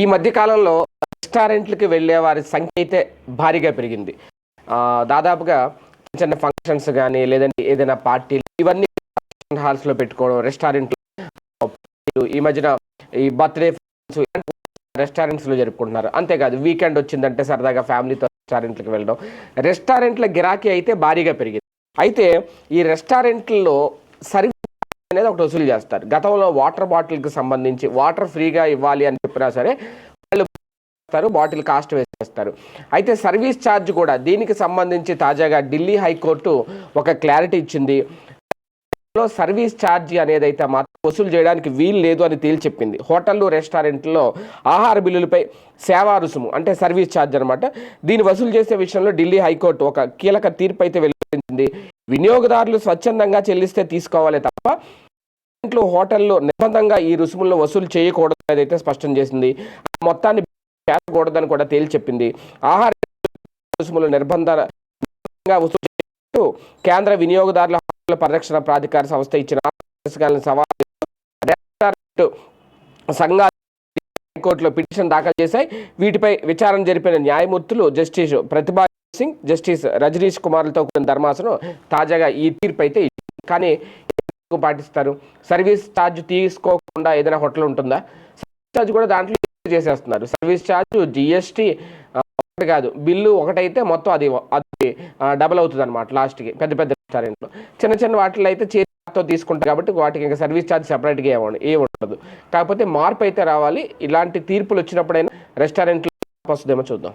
ఈ మధ్య కాలంలో రెస్టారెంట్లకి వెళ్ళే వారి సంఖ్య అయితే భారీగా పెరిగింది. దాదాపుగా చిన్న చిన్న ఫంక్షన్స్ కానీ లేదంటే ఏదైనా పార్టీలు ఇవన్నీ హాల్స్లో పెట్టుకోవడం రెస్టారెంట్లు ఈ మధ్యన ఈ బర్త్డే రెస్టారెంట్స్లో జరుపుకుంటున్నారు. అంతేకాదు వీకెండ్ వచ్చిందంటే సరదాగా ఫ్యామిలీతో రెస్టారెంట్లకు వెళ్ళడం. రెస్టారెంట్ల గిరాకీ అయితే భారీగా పెరిగింది. అయితే ఈ రెస్టారెంట్లలో సర్వీస్ అనేది ఒకటి వసూలు చేస్తారు. గతంలో వాటర్ బాటిల్కి సంబంధించి వాటర్ ఫ్రీగా ఇవ్వాలి అని చెప్పినా సరే వాళ్ళు చేస్తారు బాటిల్ కాస్ట్ వేసేస్తారు. అయితే సర్వీస్ ఛార్జ్ కూడా దీనికి సంబంధించి తాజాగా ఢిల్లీ హైకోర్టు ఒక క్లారిటీ ఇచ్చింది. లో సర్వీస్ ఛార్జ్ అనేది అయితే మాత్రం వసూలు చేయడానికి వీలు లేదు అని తేల్చి చెప్పింది హోటళ్ళు రెస్టారెంట్లో ఆహార బిల్లులపై సేవా రుసుము అంటే సర్వీస్ ఛార్జ్ అనమాట దీన్ని వసూలు చేసే విషయంలో ఢిల్లీ హైకోర్టు ఒక కీలక తీర్పు అయితే వినియోగదారులు స్వచ్ఛందంగా చెల్లిస్తే తీసుకోవాలి తప్ప ఇంట్లో హోటల్లో నిర్బంధంగా ఈ రుసుములను వసూలు చేయకూడదు అనేది అయితే స్పష్టం చేసింది. మొత్తాన్ని చేరకూడదని కూడా తేల్చి చెప్పింది ఆహార రుసుములు నిర్బంధంగా వసూలు చేస్తూ కేంద్ర వినియోగదారుల హక్కుల పరిరక్షణ ప్రాధికార సంస్థ ఇచ్చిన సవాలు రెస్టారెంట్ సంఘాలు హైకోర్టులో పిటిషన్ దాఖలు చేశాయి. వీటిపై విచారణ జరిపిన న్యాయమూర్తులు జస్టిస్ ప్రతిభా సింగ్ జస్టిస్ రజనీష్ కుమార్లతో కూడిన ధర్మాసనం తాజాగా ఈ తీర్పు అయితే కానీ పాటిస్తారు? సర్వీస్ ఛార్జ్ తీసుకోకుండా ఏదైనా హోటల్ ఉంటుందా? సర్వీస్ ఛార్జ్ కూడా దాంట్లో చేసేస్తున్నారు. సర్వీస్ ఛార్జ్ జిఎస్టీ ఒకటి కాదు. బిల్లు ఒకటైతే మొత్తం అది అది డబల్ అవుతుంది అనమాట లాస్ట్కి. పెద్ద పెద్ద రెస్టారెంట్లో. చిన్న చిన్న వాటిలో అయితే చేతితో తీసుకుంటారు కాబట్టి వాటికి ఇంకా సర్వీస్ ఛార్జ్ సెపరేట్గా ఏమి ఏ ఉండదు. కాకపోతే మార్పు అయితే రావాలి. ఇలాంటి తీర్పులు వచ్చినప్పుడైనా రెస్టారెంట్లో వస్తుందేమో చూద్దాం.